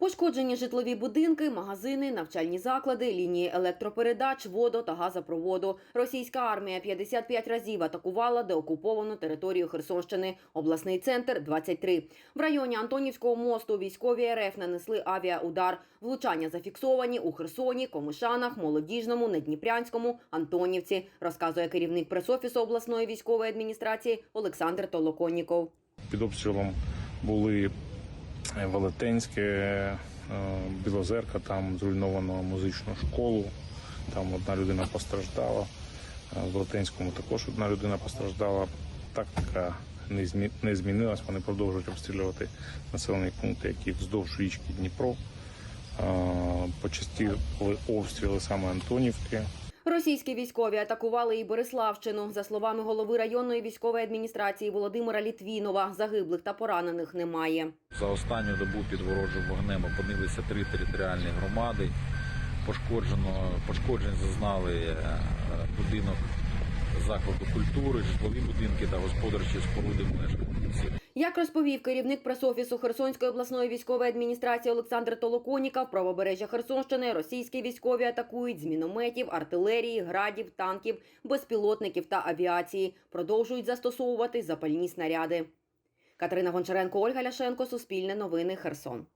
Пошкоджені житлові будинки, магазини, навчальні заклади, лінії електропередач, водо та газопроводу. Російська армія 55 разів атакувала деокуповану територію Херсонщини. Обласний центр 23. В районі Антонівського мосту військові РФ нанесли авіаудар. Влучання зафіксовані у Херсоні, Комишанах, Молодіжному, Недніпрянському, Антонівці, розказує керівник пресофісу обласної військової адміністрації Олександр Толоконніков. Під обстрілом були Велетенське, е, Білозерка, там зруйновано музичну школу, там одна людина постраждала. Е, В Велетенському також одна людина постраждала. Тактика не змінилась, вони продовжують обстрілювати населені пункти, які вздовж річки Дніпро. Е, Почастіли обстріли саме Антонівки. Російські військові атакували і Бориславщину. За словами голови районної військової адміністрації Володимира Літвінова, загиблих та поранених немає. За останню добу під ворожим вогнем опинилися три територіальні громади. Пошкоджено, пошкоджень зазнали е, будинок закладу культури, житлові будинки та господарчі споруди мешканців. Як розповів керівник пресофісу Херсонської обласної військової адміністрації Олександр Толоконіка, в правобережжя Херсонщини російські військові атакують з мінометів, артилерії, градів, танків, безпілотників та авіації. Продовжують застосовувати запальні снаряди. Катерина Гончаренко, Ольга Ляшенко, Суспільне новини, Херсон.